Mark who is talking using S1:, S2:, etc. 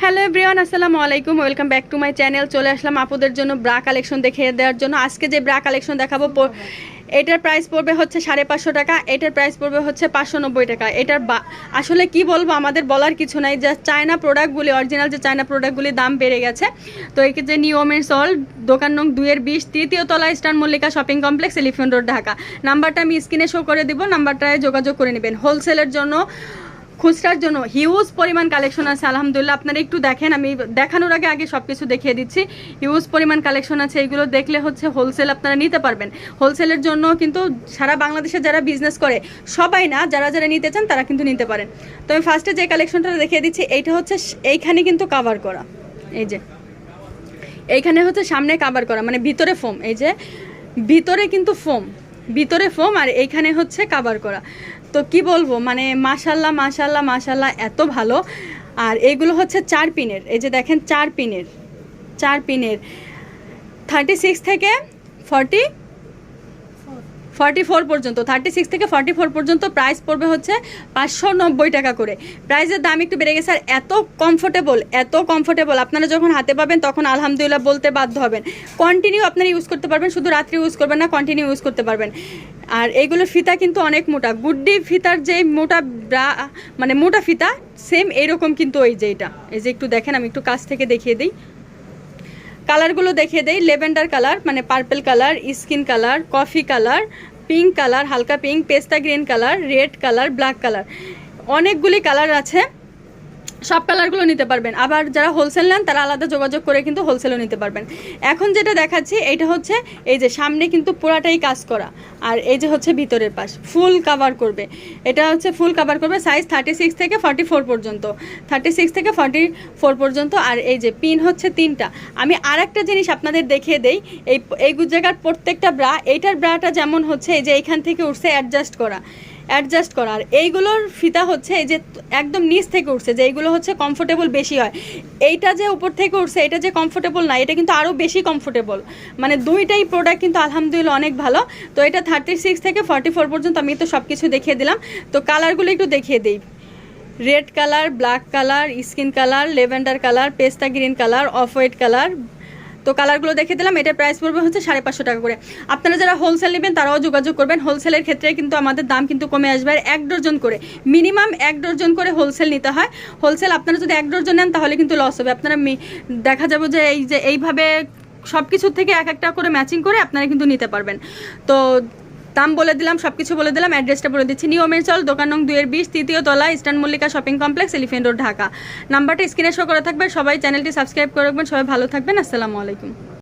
S1: Hello everyone, আসসালামু আলাইকুম, welcome back to my channel. চলে আসলাম আপুদের জন্য ব্রা কালেকশন দেখিয়ে দেওয়ার জন্য। আজকে যে ব্রা কালেকশন দেখাবো এটার প্রাইস পড়বে হচ্ছে সাড়ে পাঁচশো টাকা, এটার প্রাইস পড়বে হচ্ছে পাঁচশো নব্বই টাকা। এটার আসলে কি বলব, আমাদের বলার কিছু নাই। যে চায়না প্রোডাক্টগুলি অরিজিনাল যে চায়না প্রোডাক্টগুলির দাম বেড়ে গেছে। তো এই যে নিয়মের সল দোকান নং দুইয়ের বিশ, তৃতীয় তলা star Mallika shopping complex elephant road Dhaka নাম্বারটা আমি স্ক্রিনে শো করে দিব নাম্বারটায় যোগাযোগ করে নেবেন। হোলসেলের জন্য খুচরার জন্য হিউজ পরিমাণ কালেকশন আছে, আলহামদুলিল্লাহ। আপনারা একটু দেখেন, আমি দেখানোর আগে আগে সব কিছু দেখিয়ে দিচ্ছি। হিউজ পরিমাণ কালেকশন আছে, এগুলো দেখলে হচ্ছে হোলসেল আপনারা নিতে পারবেন। হোলসেলের জন্য কিন্তু সারা বাংলাদেশে যারা বিজনেস করে, সবাই না, যারা যারা নিতে চান, তারা কিন্তু নিতে পারেন। তো আমি ফার্স্টে যে কালেকশনটা দেখিয়ে দিচ্ছি, এইটা হচ্ছে এইখানে কিন্তু কাভার করা। এই যে, এইখানে হচ্ছে সামনে কাভার করা মানে ভিতরে ফোম এই যে, ভিতরে কিন্তু ফোম ভিতরে ফোম আর এইখানে হচ্ছে কাভার করা। তো কি বলব? মানে মাশাল্লাহ মাশাল্লাহ মাশাল্লাহ এত ভালো। আর এগুলো হচ্ছে চার পিনের। এই যে দেখেন, চার পিনের। চার পিনের। থার্টি সিক্স থেকে ফর্টি ফর্টি ফোর পর্যন্ত থার্টি সিক্স থেকে ফর্টি ফোর পর্যন্ত প্রাইস পড়বে হচ্ছে পাঁচশো নব্বই টাকা করে। প্রাইসের দাম একটু বেড়ে গেছে আর এত কমফোর্টেবল এত কমফোর্টেবল আপনারা যখন হাতে পাবেন তখন আলহামদুলিল্লাহ বলতে বাধ্য হবেন। কন্টিনিউ আপনারা ইউজ করতে পারবেন, শুধু রাত্রি ইউজ করবেন না কন্টিনিউ ইউজ করতে পারবেন। আর এইগুলোর ফিতা কিন্তু অনেক মোটা। গুড্ডি ফিতার যে মোটা ব্রা মানে মোটা ফিতা সেম এইরকম কিন্তু ওই যে এটা। এই যে একটু দেখেন, আমি একটু কাছ থেকে দেখিয়ে দিই। কালারগুলো দেখিয়ে দেই লেভেন্ডার কালার মানে purple colour, skin colour, coffee colour, pink colour, হালকা পিঙ্ক, পেস্তা green colour, red colour, black colour. অনেকগুলি কালার আছে। সব কালারগুলো নিতে পারবেন। আবার যারা হোলসেল নেন, তারা আলাদা যোগাযোগ করে কিন্তু হোলসেলও নিতে পারবেন। এখন যেটা দেখাচ্ছি এইটা হচ্ছে এই যে সামনে কিন্তু পুরাটাই কাজ করা। আর এই যে হচ্ছে ভিতরের পাশ ফুল কাভার করবে। এটা হচ্ছে ফুল কাভার করবে সাইজ থার্টি সিক্স থেকে ফর্টি ফোর পর্যন্ত। থার্টি সিক্স থেকে ফর্টি ফোর পর্যন্ত, আর এই যে পিন হচ্ছে তিনটা। আমি আর একটা জিনিস আপনাদের দেখিয়ে দেই, এই এই জায়গার প্রত্যেকটা ব্রা, এইটার ব্রাটা যেমন হচ্ছে, এই যে এইখান থেকে উঠছে অ্যাডজাস্ট করা। অ্যাডজাস্ট করা। আর এইগুলোর ফিতা হচ্ছে এই যে একদম নিচ থেকে উঠছে, যে এইগুলো হচ্ছে কমফোর্টেবল বেশি হয়। এইটা যে উপর থেকে উঠছে, এটা যে কমফোর্টেবল না, এটা কিন্তু আরও বেশি কমফোর্টেবল মানে দুইটাই প্রোডাক্ট কিন্তু আলহামদুলিল্লাহ অনেক ভালো। তো এটা থার্টি সিক্স থেকে ফর্টি ফোর পর্যন্ত আমি তো সব কিছু দেখিয়ে দিলাম। তো কালারগুলো একটু দেখিয়ে দিই। Red colour black colour skin colour lavender colour পেস্তা green colour off white colour তো কালারগুলো দেখে দিলাম, এটার প্রাইস পড়বে হচ্ছে সাড়ে পাঁচশো টাকা করে। আপনারা যারা হোলসেল নেবেন, তারাও যোগাযোগ করবেন। হোলসেলের ক্ষেত্রে কিন্তু আমাদের দাম কিন্তু কমে আসবে আর এক ডজন করে। মিনিমাম এক ডজন করে হোলসেল নিতে হয়। হোলসেল আপনারা যদি এক ডজন নেন, তাহলে কিন্তু লস হবে। আপনারা দেখা যাবে যে এই যে এইভাবে সব কিছুর থেকে এক একটা করে ম্যাচিং করে আপনারা কিন্তু নিতে পারবেন। তো দাম বলে দিলাম সব কিছু বলে দিলাম অ্যাড্রেসটা বলে দিচ্ছি। নিয়মের চল দোকান নং দুয়ের বিশ, তৃতীয় তলা, Eastern Mallika shopping complex, elephant road, Dhaka. নাম্বারটা স্ক্রিনে শো করা থাকবে, সবাই চ্যানেলটি সাবস্ক্রাইব করে রাখবেন, সবাই ভালো থাকবেন, আসসালামু আলাইকুম।